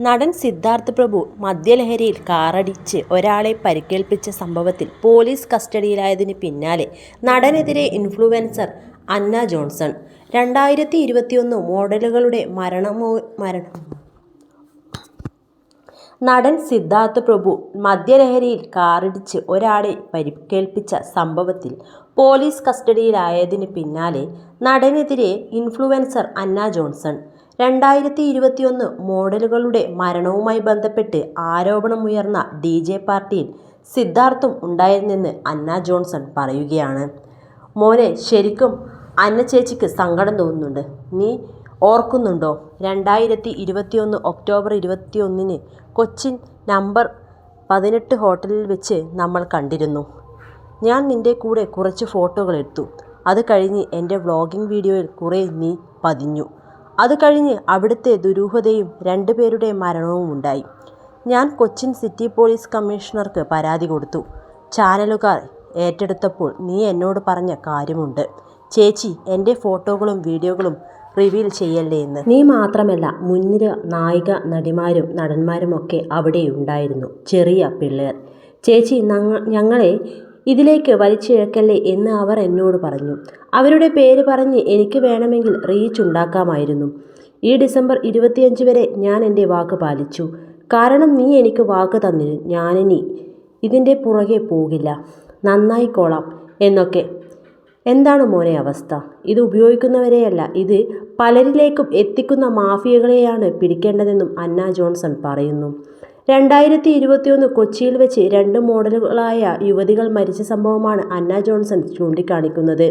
നടൻ സിദ്ധാർത്ഥ് പ്രഭു മദ്യലഹരിയിൽ കാറടിച്ച് ഒരാളെ പരിക്കേൽപ്പിച്ച സംഭവത്തിൽ പോലീസ് കസ്റ്റഡിയിലായതിന് പിന്നാലെ നടനെതിരെ ഇൻഫ്ലുവൻസർ അന്ന ജോൺസൺ. രണ്ടായിരത്തി ഇരുപത്തിയൊന്ന് മോഡലുകളുടെ മരണമോ മരണം നടൻ സിദ്ധാർത്ഥ് പ്രഭു മദ്യലഹരിയിൽ കാറിടിച്ച് ഒരാളെ പരിക്കേൽപ്പിച്ച സംഭവത്തിൽ പോലീസ് കസ്റ്റഡിയിലായതിന് പിന്നാലെ നടനെതിരെ ഇൻഫ്ലുവൻസർ അന്ന ജോൺസൺ. രണ്ടായിരത്തി ഇരുപത്തിയൊന്ന് മോഡലുകളുടെ മരണവുമായി ബന്ധപ്പെട്ട് ആരോപണമുയർന്ന ഡി ജെ പാർട്ടിയിൽ സിദ്ധാർത്ഥും ഉണ്ടായിരുന്നെന്ന് അന്ന ജോൺസൺ പറയുകയാണ്. മോനെ ശരിക്കും അന്ന ചേച്ചിക്ക് സങ്കടം തോന്നുന്നുണ്ട്. നീ ഓർക്കുന്നുണ്ടോ? രണ്ടായിരത്തി ഇരുപത്തിയൊന്ന് ഒക്ടോബർ ഇരുപത്തിയൊന്നിന് കൊച്ചിൻ നമ്പർ പതിനെട്ട് ഹോട്ടലിൽ വെച്ച് നമ്മൾ കണ്ടിരുന്നു. ഞാൻ നിന്റെ കൂടെ കുറച്ച് ഫോട്ടോകൾ എടുത്തു. അത് കഴിഞ്ഞ് എന്റെ വ്ളോഗിംഗ് വീഡിയോയിൽ കുറേ നീ പതിഞ്ഞു. അത് കഴിഞ്ഞ് അവിടുത്തെ ദുരൂഹതയും രണ്ടുപേരുടെ മരണവും ഉണ്ടായി. ഞാൻ കൊച്ചിൻ സിറ്റി പോലീസ് കമ്മീഷണർക്ക് പരാതി കൊടുത്തു. ചാനലുകാർ ഏറ്റെടുത്തപ്പോൾ നീ എന്നോട് പറഞ്ഞ കാര്യമുണ്ട്. ചേച്ചി എന്റെ ഫോട്ടോകളും വീഡിയോകളും റിവീൽ ചെയ്യല്ലേ എന്ന്. നീ മാത്രമല്ല മുൻനിര നായിക നടിമാരും നടന്മാരുമൊക്കെ അവിടെയുണ്ടായിരുന്നു. ചെറിയ പിള്ളേർ. ചേച്ചി ഞങ്ങളെ ഇതിലേക്ക് വലിച്ചിഴക്കല്ലേ എന്ന് അവർ എന്നോട് പറഞ്ഞു. അവരുടെ പേര് പറഞ്ഞ് എനിക്ക് വേണമെങ്കിൽ റീച്ച് ഉണ്ടാക്കാമായിരുന്നു. ഈ ഡിസംബർ ഇരുപത്തിയഞ്ച് വരെ ഞാൻ എന്റെ വാക്ക് പാലിച്ചു. കാരണം നീ എനിക്ക് വാക്ക് തന്നിരുന്നു ഞാനിനി ഇതിന്റെ പുറകെ പോകില്ല. നന്നായിക്കോളാം എന്നൊക്കെ. എന്താണ് മോനെ അവസ്ഥ? ഇത് ഉപയോഗിക്കുന്നവരെയല്ല. ഇത് പലരിലേക്കും എത്തിക്കുന്ന മാഫിയകളെയാണ് പിടിക്കേണ്ടതെന്നും അന്ന ജോൺസൺ പറയുന്നു. രണ്ടായിരത്തി ഇരുപത്തിയൊന്ന് കൊച്ചിയിൽ വെച്ച് രണ്ട് മോഡലുകളായ യുവതികൾ മരിച്ച സംഭവമാണ് അന്ന ജോൺസൺ ചൂണ്ടിക്കാണിക്കുന്നത്.